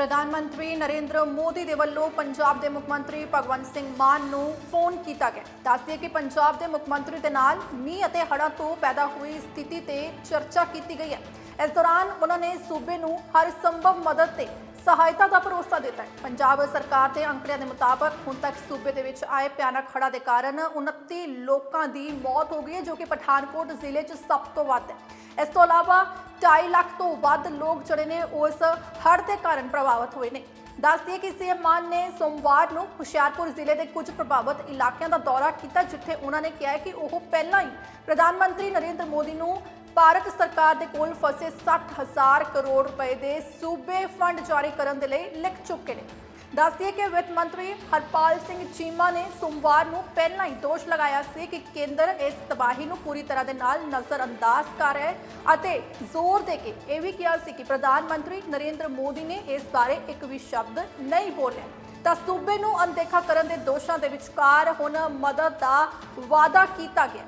ਪ੍ਰਧਾਨ ਮੰਤਰੀ ਨਰਿੰਦਰ ਮੋਦੀ ਦੇ ਵੱਲੋਂ ਪੰਜਾਬ ਦੇ ਮੁੱਖ ਮੰਤਰੀ ਭਗਵੰਤ ਸਿੰਘ ਮਾਨ ਨੂੰ ਫੋਨ ਕੀਤਾ ਗਿਆ। ਦੱਸਦੇ ਕਿ ਪੰਜਾਬ ਦੇ ਮੁੱਖ ਮੰਤਰੀ ਦੇ ਨਾਲ ਮੀਂਹ ਅਤੇ ਹੜ੍ਹਾਂ ਤੋਂ ਪੈਦਾ ਹੋਈ ਸਥਿਤੀ ਤੇ ਚਰਚਾ ਕੀਤੀ ਗਈ ਹੈ। ਇਸ ਦੌਰਾਨ ਉਹਨਾਂ ਨੇ ਸੂਬੇ ਨੂੰ ਹਰ ਸੰਭਵ ਮਦਦ ਤੇ ਸਹਾਇਤਾ ਦਾ ਭਰੋਸਾ ਦਿੱਤਾ ਹੈ। ਪੰਜਾਬ ਸਰਕਾਰ ਦੇ ਅੰਕੜਿਆਂ ਦੇ ਮੁਤਾਬਕ ਹੁਣ ਤੱਕ ਸੂਬੇ ਦੇ ਵਿੱਚ ਆਏ ਭਿਆਨਕ ਹੜ੍ਹਾਂ ਦੇ ਕਾਰਨ 29 ਲੋਕਾਂ ਦੀ ਮੌਤ ਹੋ ਗਈ ਹੈ, ਜੋ ਕਿ ਪਠਾਨਕੋਟ ਜ਼ਿਲ੍ਹੇ 'ਚ ਸਭ ਤੋਂ ਵੱਧ ਹੈ। ਇਸ ਤੋਂ ਇਲਾਵਾ 2.5 ਲੱਖ ਤੋਂ ਵੱਧ ਲੋਕ ਜਿਹੜੇ ਨੇ ਉਸ ਹੜ੍ਹ ਦੇ ਕਾਰਨ ਪ੍ਰਭਾਵਿਤ ਹੋਏ ਨੇ। ਦੱਸਦੀ ਹੈ ਕਿ ਸੀਐਮ ਮਾਨ ਨੇ ਸੋਮਵਾਰ ਨੂੰ ਹੁਸ਼ਿਆਰਪੁਰ ਜ਼ਿਲ੍ਹੇ ਦੇ ਕੁਝ ਪ੍ਰਭਾਵਿਤ ਇਲਾਕਿਆਂ ਦਾ ਦੌਰਾ ਕੀਤਾ, ਜਿੱਥੇ ਉਹਨਾਂ ਨੇ ਕਿਹਾ ਕਿ ਉਹ ਪਹਿਲਾਂ ਹੀ ਪ੍ਰਧਾਨ ਮੰਤਰੀ ਨਰਿੰਦਰ ਮੋਦੀ ਨੂੰ ਭਾਰਤ ਸਰਕਾਰ ਦੇ ਕੋਲ ਫਸੇ 60000 ਕਰੋੜ ਰੁਪਏ ਦੇ ਸੂਬੇ ਫੰਡ ਜਾਰੀ ਕਰਨ ਦੇ ਲਈ ਲਿਖ ਚੁੱਕੇ ਨੇ। ਦੱਸਦੀਏ ਕਿ ਵਿੱਤ ਮੰਤਰੀ ਹਰਪਾਲ ਸਿੰਘ ਚੀਮਾ ਨੇ ਸੋਮਵਾਰ ਨੂੰ ਪਹਿਲਾਂ ਹੀ ਦੋਸ਼ ਲਗਾਇਆ ਸੀ ਕਿ ਕੇਂਦਰ ਇਸ ਤਬਾਹੀ ਨੂੰ ਪੂਰੀ ਤਰ੍ਹਾਂ ਦੇ ਨਾਲ ਨਜ਼ਰਅੰਦਾਜ਼ ਕਰ ਰਿਹਾ ਹੈ ਅਤੇ ਜ਼ੋਰ ਦੇ ਕੇ ਇਹ ਵੀ ਕਿਹਾ ਸੀ ਕਿ ਪ੍ਰਧਾਨ ਮੰਤਰੀ ਨਰਿੰਦਰ ਮੋਦੀ ਨੇ ਇਸ ਬਾਰੇ ਇੱਕ ਵੀ ਸ਼ਬਦ ਨਹੀਂ ਬੋਲਿਆ। ਤਾਂ ਸੂਬੇ ਨੂੰ ਅਣਦੇਖਾ ਕਰਨ ਦੇ ਦੋਸ਼ਾਂ ਦੇ ਵਿਚਕਾਰ ਹੁਣ ਮਦਦ ਦਾ ਵਾਅਦਾ ਕੀਤਾ ਗਿਆ।